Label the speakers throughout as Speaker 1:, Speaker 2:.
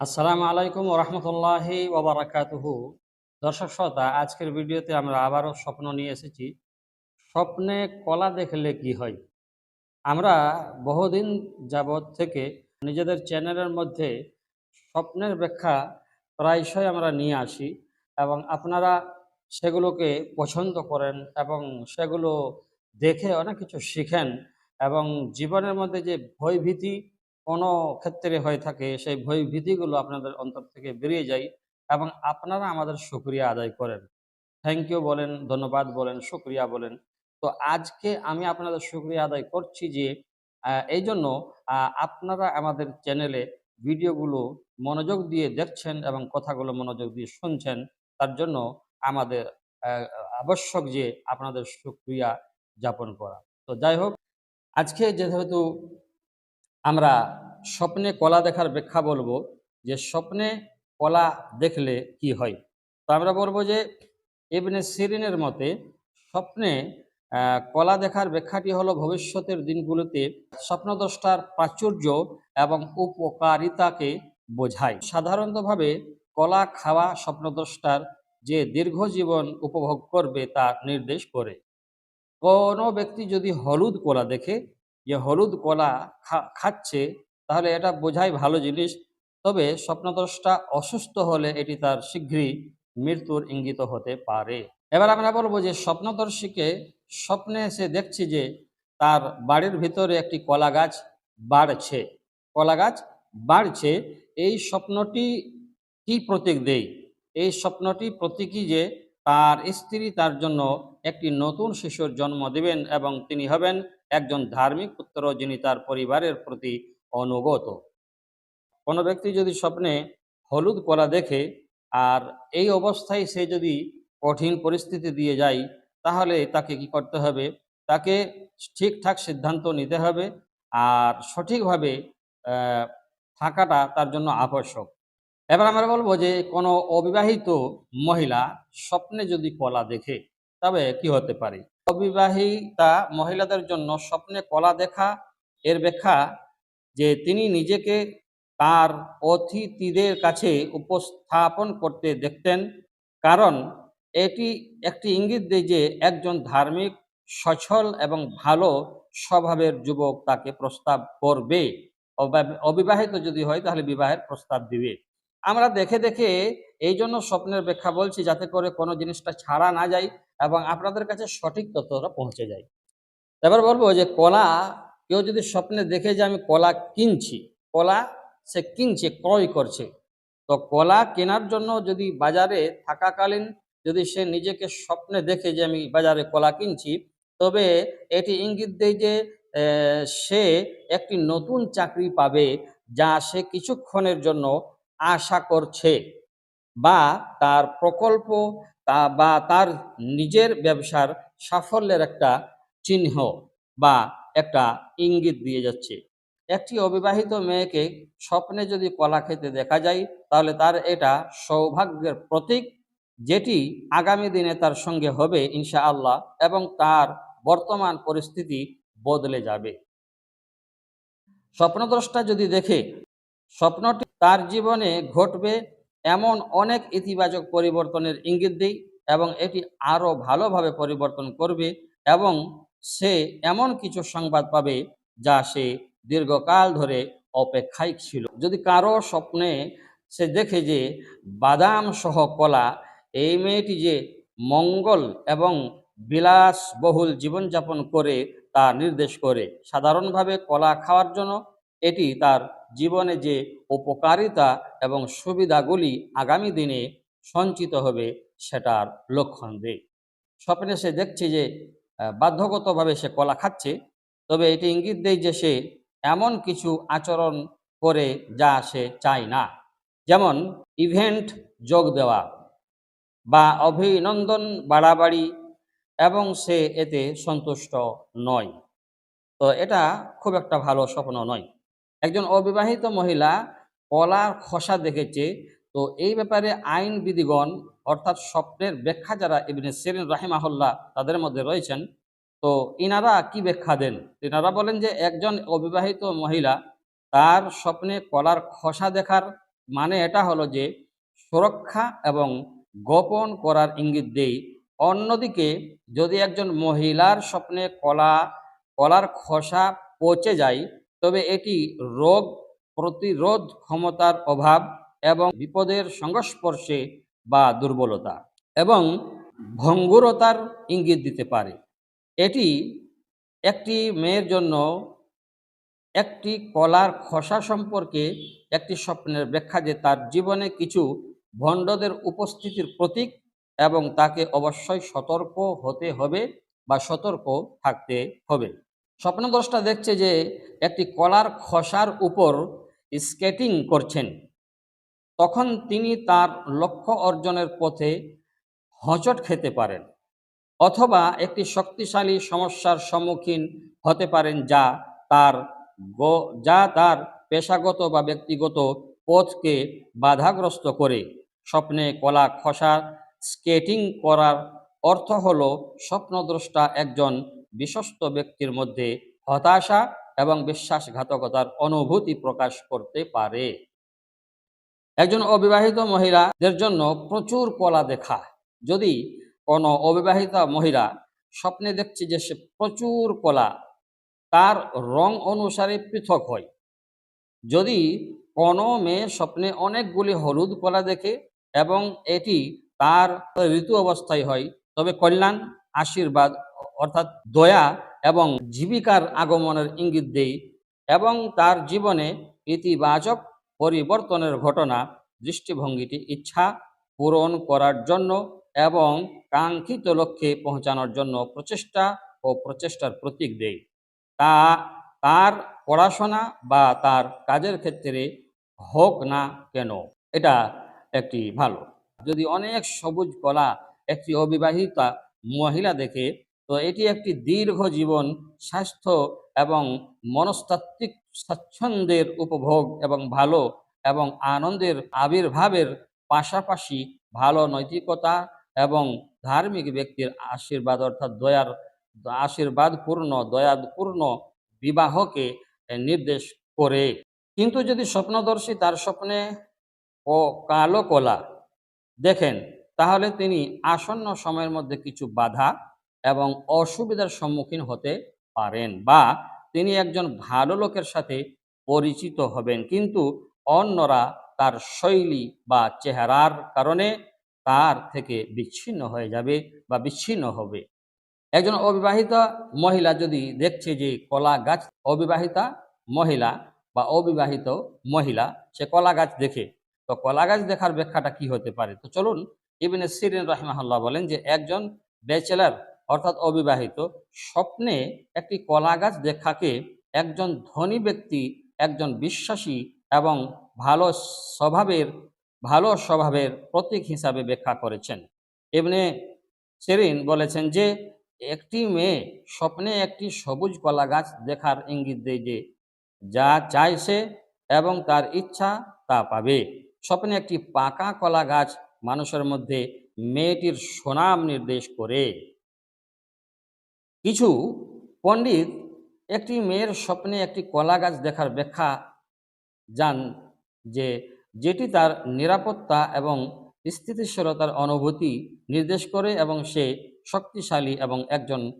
Speaker 1: আসসালামু আলাইকুম ওরহমতুল্লাহি ওবরাকাতুহু দর্শক শ্রোতা, আজকের ভিডিওতে আমরা আবারও স্বপ্ন নিয়ে এসেছি। স্বপ্নে কলা দেখলে কি হয়? আমরা বহুদিন যাবৎ থেকে নিজেদের চ্যানেলের মধ্যে স্বপ্নের ব্যাখ্যা প্রায়শই আমরা নিয়ে আসি এবং আপনারা সেগুলোকে পছন্দ করেন এবং সেগুলো দেখে অনেক কিছু শিখেন এবং জীবনের মধ্যে যে ভয়ভীতি কোনো ক্ষেত্রে হয়ে থাকে, সেই ভয় ভীতিগুলো আপনাদের অন্তর থেকে বেরিয়ে যায় এবং আপনারা আমাদের শুক্রিয়া আদায় করেন। থ্যাংক ইউ বলেন, ধন্যবাদ বলেন, শুক্রিয়া বলেন। তো আজকে আমি আপনাদের শুক্রিয়া আদায় করছি যে এই জন্য আপনারা আমাদের চ্যানেলে ভিডিওগুলো মনোযোগ দিয়ে দেখছেন এবং কথাগুলো মনোযোগ দিয়ে শুনছেন, তার জন্য আমাদের আবশ্যক যে আপনাদের শুক্রিয়া যাপন করা। তো যাই হোক, আজকে যেহেতু আমরা স্বপ্নে কলা দেখার ব্যাখ্যা বলব যে স্বপ্নে কলা দেখলে কি হয়? তো আমরা বলব যে ইবনে সিরিনের মতে স্বপ্নে কলা দেখার ব্যাখ্যাটি হলো ভবিষ্যতের দিনগুলোতে স্বপ্নদ্রষ্টার প্রাচুর্য এবং উপকারিতাকে বোঝায়। সাধারণতভাবে কলা খাওয়া স্বপ্নদ্রষ্টার যে দীর্ঘ জীবন উপভোগ করবে তা নির্দেশ করে। কোনো ব্যক্তি যদি হলুদ কলা দেখে, যে হলুদ কলা খাচ্ছে তাহলে এটা বোঝাই ভালো জিনিস। তবে স্বপ্নদ্রষ্টা অসুস্থ হলে এটি তার শীঘ্রই মৃত্যুর ইঙ্গিত হতে পারে। এবার আমরা বলব যে স্বপ্নদর্শীকে স্বপ্নে সে দেখছি যে তার বাড়ির ভিতরে একটি কলা গাছ বাড়ছে। কলা গাছ বাড়ছে, এই স্বপ্নটি কি প্রতীক দেয়? এই স্বপ্নটি প্রতীকী যে তার স্ত্রী তার জন্য একটি নতুন শিশুর জন্ম দেবেন এবং তিনি হবেন একজন ধার্মিক পুত্র যিনি তার পরিবারের প্রতি অনুগত। কোনো ব্যক্তি যদি স্বপ্নে হলুদ কলা দেখে আর এই অবস্থায় সে যদি কঠিন পরিস্থিতি দিয়ে যায়, তাহলে তাকে কি করতে হবে? তাকে ঠিকঠাক সিদ্ধান্ত নিতে হবে আর সঠিকভাবে থাকাটা তার জন্য আবশ্যক। এবার আমরা বলব যে কোনো অবিবাহিত মহিলা স্বপ্নে যদি কলা দেখে, তবে কি হতে পারে? অবিবাহিতা মহিলাদের জন্য স্বপ্নে কলা দেখা এর ব্যাখ্যা যে তিনি নিজেকে তার অতিথিদের কাছে উপস্থাপন করতে দেখতেন, কারণ এটি একটি ইঙ্গিত দেয় যে একজন ধার্মিক সচল এবং ভালো স্বভাবের যুবক তাকে প্রস্তাব করবে। অবা- অবিবাহিত যদি হয় তাহলে বিবাহের প্রস্তাব দিবে। আমরা দেখে দেখে এই জন্য স্বপ্নের ব্যাখ্যা বলছি যাতে করে কোনো জিনিসটা ছাড়া না যায় এবং আপনাদের কাছে সঠিক তথ্যটা পৌঁছে যায়। এবার বলব যে কলা কেউ যদি স্বপ্নে দেখে যে আমি কলা কিনছি, কলা সে কিনছে, ক্রয় করছে, তো কলা কেনার জন্য যদি বাজারে থাকাকালীন যদি সে নিজেকে স্বপ্নে দেখে যে আমি বাজারে কলা কিনছি, তবে এটি ইঙ্গিত দেয় যে সে একটি নতুন চাকরি পাবে যা সে কিছুক্ষণের জন্য আশা করছে বা তার প্রকল্প তা বা তার নিজের ব্যবসার সাফল্যের একটা চিহ্ন বা একটা ইঙ্গিত দিয়ে যাচ্ছে। একটি অবিবাহিত মেয়েকে স্বপ্নে যদি কলা খেতে দেখা যায়, তাহলে তার এটা সৌভাগ্যের প্রতীক, যেটি আগামী দিনে তার সঙ্গে হবে ইনশা আল্লাহ এবং তার বর্তমান পরিস্থিতি বদলে যাবে। স্বপ্নদ্রষ্টা যদি দেখে, স্বপ্নটি তার জীবনে ঘটবে এমন অনেক ইতিবাচক পরিবর্তনের ইঙ্গিত দেয়, এবং এটি আরও ভালোভাবে পরিবর্তন করবে, এবং সে এমন কিছু সংবাদ পাবে যা সে দীর্ঘকাল ধরে অপেক্ষায় ছিল। যদি কারও স্বপ্নে সে দেখে যে বাদাম সহ কলা, এই মেয়েটি যে মঙ্গল এবং বিলাসবহুল জীবনযাপন করে তা নির্দেশ করে, সাধারণভাবে কলা খাওয়ার জন্য, এটি তার জীবনে যে উপকারিতা এবং সুবিধাগুলি আগামী দিনে সঞ্চিত হবে, সেটার লক্ষণ দেয় স্বপ্নে সে দেখছে যে বাধ্যগতভাবে সে কলা খাচ্ছে। তবে এটি ইঙ্গিত দেয় যে সে এমন কিছু আচরণ করে যা সে চায় না। যেমন, ইভেন্ট যোগ দেওয়া বা অভিনন্দন বাড়াবাড়ি এবং সে এতে সন্তুষ্ট নয়। তো এটা খুব একটা ভালো স্বপ্ন নয়। একজন অবিবাহিত মহিলা কলার খসা দেখেছে, তো এই ব্যাপারে আইন বিধিগণ অর্থাৎ স্বপ্নের ব্যাখ্যা যারা ইবনে সেরিন রাহিমাহুল্লাহ তাদের মধ্যে রয়েছেন, তো ইনারা কি ব্যাখ্যা দেন? ইনারা বলেন যে একজন অবিবাহিত মহিলা তার স্বপ্নে কলার খসা দেখার মানে এটা হলো যে সুরক্ষা এবং গোপন করার ইঙ্গিত দেই। অন্যদিকে যদি একজন মহিলার স্বপ্নে কলা, কলার খোসা পচে যায়, তবে এটি রোগ প্রতিরোধ ক্ষমতার অভাব এবং বিপদের সংস্পর্শে বা দুর্বলতা এবং ভঙ্গুরতার ইঙ্গিত দিতে পারে। এটি একটি মেয়ের জন্য একটি কলার খসা সম্পর্কে একটি স্বপ্নের ব্যাখ্যা যে তার জীবনে কিছু ভণ্ডদের উপস্থিতির প্রতীক এবং তাকে অবশ্যই সতর্ক হতে হবে বা সতর্ক থাকতে হবে। স্বপ্নদ্রষ্টা দেখছে যে একটি কলার খসার উপর স্কেটিং করছেন। তখন তিনি তার লক্ষ্য অর্জনের পথে হোঁচট খেতে পারেন অথবা একটি শক্তিশালী সমস্যার সম্মুখীন হতে পারেন যা তার যা তার পেশাগত বা ব্যক্তিগত পথকে বাধাগ্রস্ত করে। স্বপ্নে কলা খসা, স্কেটিং করার অর্থ হল স্বপ্নদ্রষ্টা একজন বিশ্বস্ত ব্যক্তির মধ্যে হতাশা এবং বিশ্বাসঘাতকতার অনুভূতি প্রকাশ করতে পারে। একজন অবিবাহিত মহিলাদের জন্য প্রচুর কলা দেখা যদি কোনো অবিবাহিতা মহিলা স্বপ্নে দেখছে যে সে প্রচুর কলা, তার রং অনুসারে পৃথক হয়। যদি কোনো মেয়ে স্বপ্নে অনেকগুলি হলুদ কলা দেখে এবং এটি তার ঋতু অবস্থায় হয়, তবে কল্যাণ, আশীর্বাদ, অর্থাৎ দয়া এবং জীবিকার আগমনের ইঙ্গিত দেয় এবং তার জীবনে ইতিবাচক পরিবর্তনের ঘটনা দৃষ্টিভঙ্গিটি ইচ্ছা পূরণ করার জন্য এবং কাঙ্ক্ষিত লক্ষ্যে পৌঁছানোর জন্য প্রচেষ্টা ও প্রচেষ্টার প্রতীক দেয় তা তার পড়াশোনা বা তার কাজের ক্ষেত্রে হোক না কেন, এটা একটি ভালো। যদি অনেক সবুজ কলা একটি অবিবাহিতা মহিলা দেখে, তো এটি একটি দীর্ঘ জীবন, স্বাস্থ্য এবং মনস্তাত্ত্বিক স্বাচ্ছন্দ্যের উপভোগ এবং ভালো এবং আনন্দের আবির্ভাবের পাশাপাশি ভালো নৈতিকতা এবং ধার্মিক ব্যক্তির আশীর্বাদ অর্থাৎ দয়ার আশীর্বাদপূর্ণ, দয়াপূর্ণ বিবাহকে নির্দেশ করে। কিন্তু যদি স্বপ্নদর্শী তার স্বপ্নে ও কালো কলা দেখেন, তাহলে তিনি আসন্ন সময়ের মধ্যে কিছু বাধা এবং অসুবিধার সম্মুখীন হতে পারেন বা তিনি একজন ভালো লোকের সাথে পরিচিত হবেন। কিন্তু অন্যরা তার শৈলী বা চেহারার কারণে তার থেকে বিচ্ছিন্ন হয়ে যাবে বা বিচ্ছিন্ন হবে। একজন অবিবাহিতা মহিলা যদি দেখছে যে কলা গাছ অবিবাহিতা মহিলা বা অবিবাহিত মহিলা, সে কলা গাছ দেখে, তো কলা গাছ দেখার ব্যাখ্যাটা কি হতে পারে? তো চলুন ইবনে সিরিন রাহিমাহুল্লাহ বলেন যে একজন ব্যাচেলার অর্থাৎ অবিবাহিত, স্বপ্নে একটি কলা গাছ দেখাকে একজন ধনী ব্যক্তি, একজন বিশ্বাসী এবং ভালো স্বভাবের ভালো স্বভাবের প্রতীক হিসাবে ব্যাখ্যা করেছেন। এমনি সেরিন বলেছেন যে, একটি মেয়ে স্বপ্নে একটি সবুজ কলা গাছ দেখার ইঙ্গিত দেয় যে, যা সে এবং তার ইচ্ছা তা পাবে। স্বপ্নে একটি পাকা কলা গাছ মানুষের মধ্যে মেয়েটির সুনাম নির্দেশ করে। কিছু পণ্ডিত একটি মেয়ের স্বপ্নে একটি কলা গাছ দেখার ব্যাখ্যা যান যে যেটি তার নিরাপত্তা এবং স্থিতিশীলতার অনুভূতি নির্দেশ করে এবং সে শক্তিশালী এবং একজন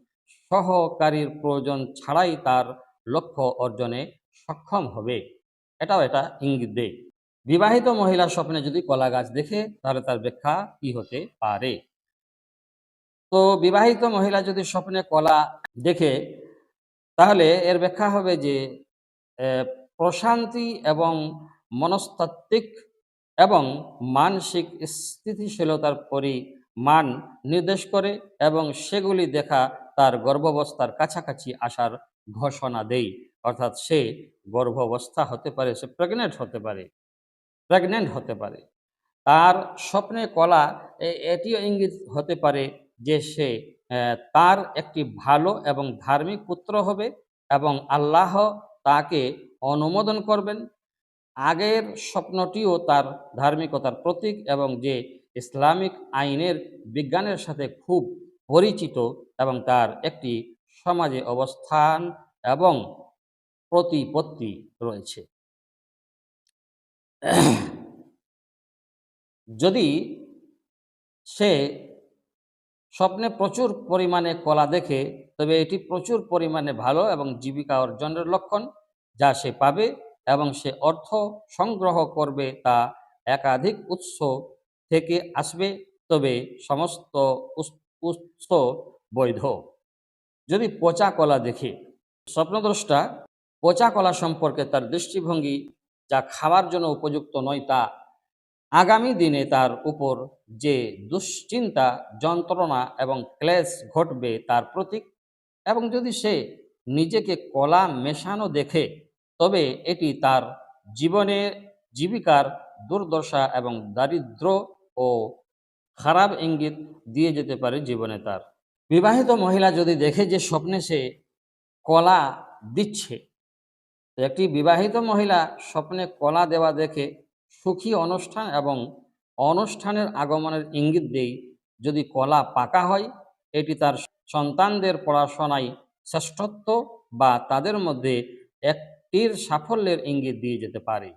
Speaker 1: সহকারীর প্রয়োজন ছাড়াই তার লক্ষ্য অর্জনে সক্ষম হবে। এটাও এটা ইঙ্গিত দেয়। বিবাহিত মহিলার স্বপ্নে যদি কলা গাছ দেখে, তাহলে তার ব্যাখ্যা কি হতে পারে? তো বিবাহিত মহিলা যদি স্বপ্নে কলা দেখে, তাহলে এর ব্যাখ্যা হবে যে প্রশান্তি এবং মনস্তাত্ত্বিক এবং মানসিক স্থিতিশীলতার পরিমাণ নির্দেশ করে এবং সেগুলি দেখা তার গর্ভাবস্থার কাছাকাছি আসার ঘোষণা দেই। অর্থাৎ সে গর্ভাবস্থা হতে পারে, সে প্রেগনেন্ট হতে পারে প্রেগনেন্ট হতে পারে। তার স্বপ্নে কলা এটিও ইঙ্গিত হতে পারে যে সে তার একটি ভালো এবং ধার্মিক পুত্র হবে এবং আল্লাহ তাকে অনুমোদন করবেন। আগের স্বপ্নটিও তার ধার্মিকতার প্রতীক এবং যে ইসলামিক আইনের বিজ্ঞানের সাথে খুব পরিচিত এবং তার একটি সমাজে অবস্থান এবং প্রতিপত্তি রয়েছে। যদি সে স্বপ্নে প্রচুর পরিমাণে কলা দেখে, তবে এটি প্রচুর পরিমাণে ভালো এবং জীবিকা অর্জনের লক্ষণ যা সে পাবে এবং সে অর্থ সংগ্রহ করবে তা একাধিক উৎস থেকে আসবে, তবে সমস্ত উৎস- বৈধ। যদি পচা কলা দেখে, স্বপ্নদ্রষ্টা পচা কলা সম্পর্কে তার দৃষ্টিভঙ্গি যা খাওয়ার জন্য উপযুক্ত নয় তা আগামী দিনে তার উপর যে দুশ্চিন্তা, যন্ত্রণা এবং ক্লেশ ঘটবে তার প্রতীক। এবং যদি সে নিজেকে কলা মেশানো দেখে, তবে এটি তার জীবনে জীবিকার দুর্দশা এবং দারিদ্র ও খারাপ ইঙ্গিত দিয়ে যেতে পারে জীবনে তার। বিবাহিত মহিলা যদি দেখে যে স্বপ্নে সে কলা দিচ্ছে একটি বিবাহিত মহিলা স্বপ্নে কলা দেওয়া দেখে সুখী অনুষ্ঠান এবং অনুষ্ঠানের আগমনের ইঙ্গিত দেই যদি কলা পাকা হয়, এটি তার সন্তানদের পড়াশোনায় শ্রেষ্ঠত্ব বা তাদের মধ্যে একটির সাফল্যের ইঙ্গিত দিয়ে যেতে পারে।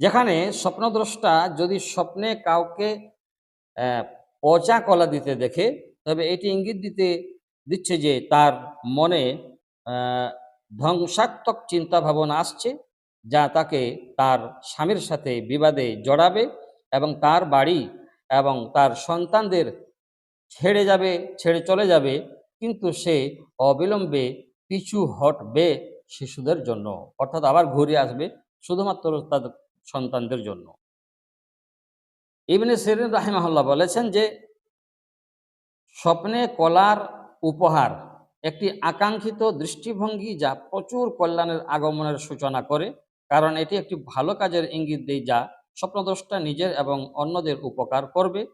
Speaker 1: যেখানে স্বপ্নদ্রষ্টা যদি স্বপ্নে কাউকে পচা কলা দিতে দেখে, তবে এটি ইঙ্গিত দিতে, দিচ্ছে যে তার মনে ধ্বংসাত্মক চিন্তা ভাবনা আসছে। যা তাকে তার স্বামীর সাথে বিবাদে জড়াবে এবং তার বাড়ি এবং তার সন্তানদের ছেড়ে যাবে, ছেড়ে চলে যাবে, কিন্তু সে অবিলম্বে পিছু হটবে শিশুদের জন্য। অর্থাৎ আবার ঘুরে আসবে শুধুমাত্র তাদের সন্তানদের জন্য। ইবনে সিরিন রাহিমাহুল্লাহ বলেছেন যে, স্বপ্নে কলার উপহার একটি আকাঙ্ক্ষিত দৃষ্টিভঙ্গি যা প্রচুর কল্যাণের আগমনের সূচনা করে। কারণ এটি একটি ভালো কাজের ইঙ্গিত দেয় যা স্বপ্নদ্রষ্টা নিজের এবং অন্যদের উপকার করবে।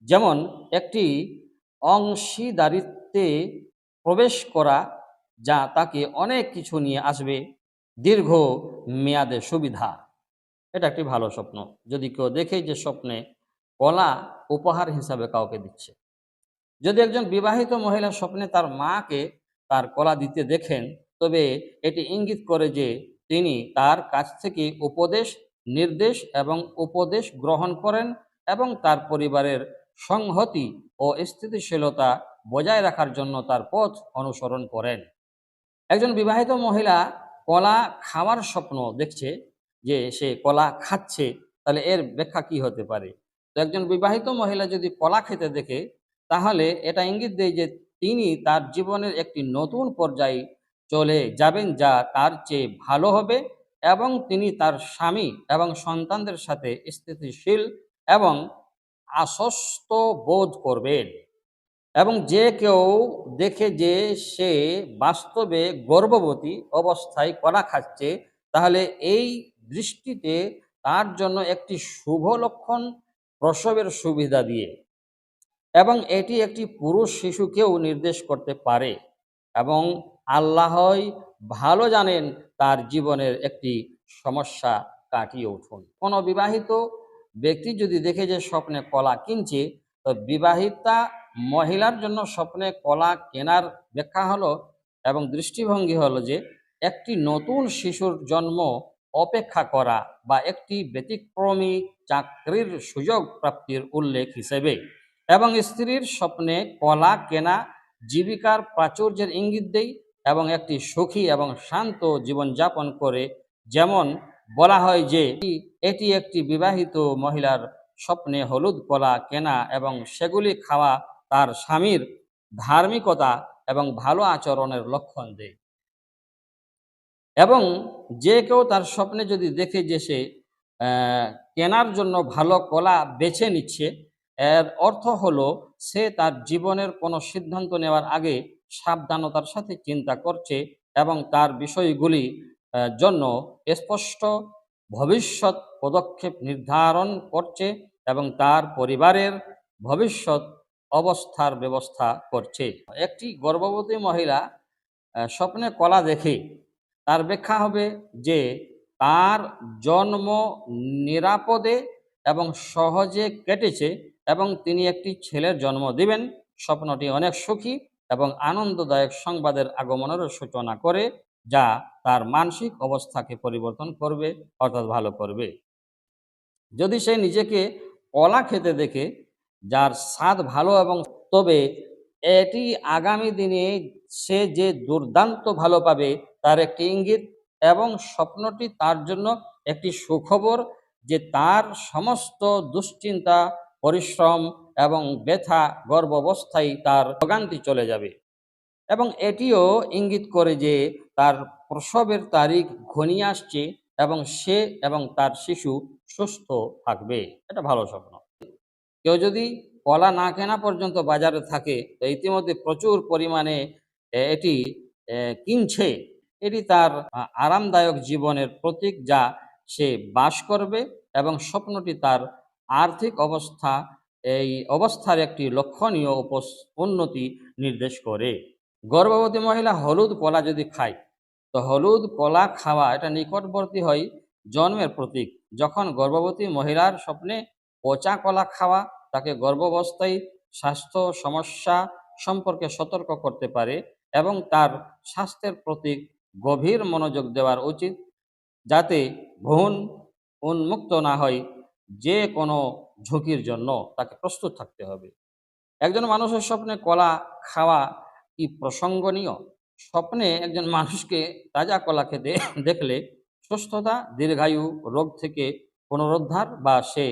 Speaker 1: যেমন, একটি অংশীদারিত্বে প্রবেশ করা যা তাকে অনেক কিছু নিয়ে আসবে দীর্ঘ মেয়াদে সুবিধা। এটা একটি ভালো স্বপ্ন। যদি কেউ দেখে যে স্বপ্নে কলা উপহার হিসাবে কাউকে দিচ্ছে। যদি একজন বিবাহিত মহিলা স্বপ্নে তার মাকে তার কলা দিতে দেখেন, তবে এটি ইঙ্গিত করে যে তিনি তার কাছ থেকে উপদেশ, নির্দেশ এবং উপদেশ গ্রহণ করেন এবং তার পরিবারের সংহতি ও স্থিতিশীলতা বজায় রাখার জন্য তার পথ অনুসরণ করেন। একজন বিবাহিত মহিলা কলা খাওয়ার স্বপ্ন দেখছে যে সে কলা খাচ্ছে, তাহলে এর ব্যাখ্যা কি হতে পারে? তো একজন বিবাহিত মহিলা যদি কলা খেতে দেখে, তাহলে এটা ইঙ্গিত দেয় যে তিনি তার জীবনের একটি নতুন পর্যায়ে চলে যাবেন যা তার চেয়ে ভালো হবে এবং তিনি তার স্বামী এবং সন্তানদের সাথে স্থিতিশীল এবং আশ্বস্ত বোধ করবেন। এবং যে কেউ দেখে যে সে বাস্তবে গর্ভবতী অবস্থায় কলা খাচ্ছে, তাহলে এই দৃষ্টিতে তার জন্য একটি শুভ লক্ষণ প্রসবের সুবিধা দিয়ে। এবং এটি একটি পুরুষ শিশুকেও নির্দেশ করতে পারে। এবং আল্লাহই ভালো জানেন, তার জীবনের একটি সমস্যা কাটিয়ে উঠুন। কোনো বিবাহিত ব্যক্তি যদি দেখে যে স্বপ্নে কলা কিনছে, তো বিবাহিতা মহিলার জন্য স্বপ্নে কলা কেনার ব্যাখ্যা হলো এবং দৃষ্টিভঙ্গি হলো যে একটি নতুন শিশুর জন্ম অপেক্ষা করা বা একটি ব্যতিক্রমী চাকরির সুযোগ প্রাপ্তির উল্লেখ হিসেবে। এবং স্ত্রীর স্বপ্নে কলা কেনা জীবিকার প্রাচুর্যের ইঙ্গিত দেয় এবং একটি সুখী এবং শান্ত জীবনযাপন করে, যেমন বলা হয় যে, এটি একটি বিবাহিত মহিলার স্বপ্নে হলুদ কলা কেনা এবং সেগুলি খাওয়া তার স্বামীর ধার্মিকতা এবং ভালো আচরণের লক্ষণ দেয়। এবং যে কেউ তার স্বপ্নে যদি দেখে যে সে কেনার জন্য ভালো কলা বেছে নিচ্ছে, এর অর্থ হলো সে তার জীবনের কোনো সিদ্ধান্ত নেওয়ার আগে সাবধানতার সাথে চিন্তা করছে এবং তার বিষয়গুলি জন্য স্পষ্ট ভবিষ্যৎ পদক্ষেপ নির্ধারণ করছে এবং তার পরিবারের ভবিষ্যৎ অবস্থার ব্যবস্থা করছে। একটি গর্ভবতী মহিলা স্বপ্নে কলা দেখে তার ব্যাখ্যা হবে যে তার জন্ম নিরাপদে এবং সহজে কেটেছে এবং তিনি একটি ছেলের জন্ম দিবেন। স্বপ্নটি অনেক সুখী এবং আনন্দদায়ক সংবাদের আগমনের সূচনা করে, যা তার মানসিক অবস্থাকে পরিবর্তন করবে, অর্থাৎ ভালো করবে। যদি সে নিজেকে কলা খেতে দেখে, যার স্বাদ ভালো এবং, তবে এটি আগামী দিনে সে যে দুর্দান্ত ভালো পাবে, তার একটি ইঙ্গিত এবং স্বপ্নটি তার জন্য একটি সুখবর যে তার সমস্ত দুশ্চিন্তা পরিশ্রম এবং ব্যথা গর্ভাবস্থায় তার ভোগান্তি চলে যাবে। এবং এটিও ইঙ্গিত করে যে তার প্রসবের তারিখ ঘনিয়ে আসছে এবং সে এবং তার শিশু সুস্থ থাকবে। এটা ভালো স্বপ্ন। কেউ যদি কলা না কেনা পর্যন্ত বাজারে থাকে, তো ইতিমধ্যে প্রচুর পরিমাণে এটি কিনছে। এটি তার আরামদায়ক জীবনের প্রতীক যা সে বাস করবে এবং স্বপ্নটি তার আর্থিক অবস্থা, এই অবস্থার একটি লক্ষণীয় উন্নতি নির্দেশ করে। গর্ভবতী মহিলা হলুদ কলা যদি খায়, তো হলুদ কলা খাওয়া এটা নিকটবর্তী হয় জন্মের প্রতীক। যখন গর্ভবতী মহিলার স্বপ্নে পচা কলা খাওয়া, তাকে গর্ভাবস্থায় স্বাস্থ্য সমস্যা সম্পর্কে সতর্ক করতে পারে এবং তার স্বাস্থ্যের প্রতি গভীর মনোযোগ দেওয়ার উচিত, যাতে ভ্রূণ উন্মুক্ত না হয় যে কোনো ঝুঁকির জন্য তাকে প্রস্তুত থাকতে হবে। একজন মানুষের স্বপ্নে কলা খাওয়া কি প্রসঙ্গনীয়? স্বপ্নে একজন মানুষকে তাজা কলা খেতে দেখলে সুস্থতা, দীর্ঘায়ু, রোগ থেকে পুনরুদ্ধার বা সে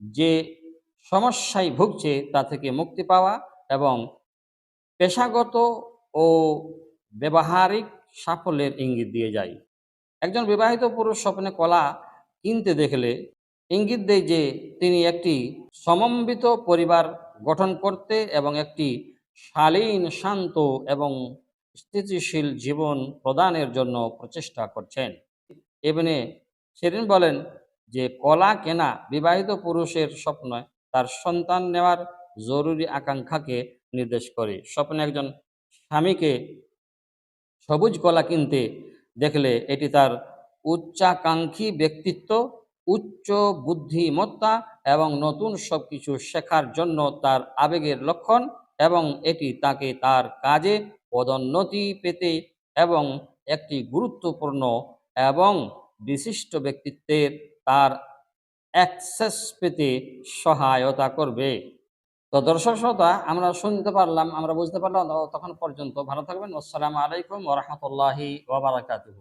Speaker 1: যে সমস্যায় ভুগছে তা থেকে মুক্তি পাওয়া এবং পেশাগত ও ব্যবহারিক সাফল্যের ইঙ্গিত দিয়ে যায়। একজন বিবাহিত পুরুষ স্বপ্নে কলা কিনতে দেখলে ইঙ্গিত দেয় যে তিনি একটি সমম্বিত পরিবার গঠন করতে এবং একটি শালীন, শান্ত এবং স্থিতিশীল জীবন প্রদানের জন্য প্রচেষ্টা করছেন। এমনি সেদিন বলেন যে, কলা কেনা বিবাহিত পুরুষের স্বপ্ন, তার সন্তান নেওয়ার জরুরি আকাঙ্ক্ষাকে নির্দেশ করে। স্বপ্নে একজন স্বামীকে সবুজ কলা কিনতে দেখলে এটি তার উচ্চাকাঙ্ক্ষী ব্যক্তিত্ব উচ্চ বুদ্ধিমত্তা এবং নতুন সব কিছু শেখার জন্য তার আবেগের লক্ষণ এবং এটি তাকে তার কাজে পদোন্নতি পেতে এবং একটি গুরুত্বপূর্ণ এবং বিশিষ্ট ব্যক্তিত্বের তার অ্যাক্সেস পেতে সহায়তা করবে। তো দর্শক শ্রোতা, আমরা শুনতে পারলাম, আমরা বুঝতে পারলাম তখন পর্যন্ত ভালো থাকবেন। আসসালামু আলাইকুম ওরহমতুল্লাহি ওবরাকাতুহু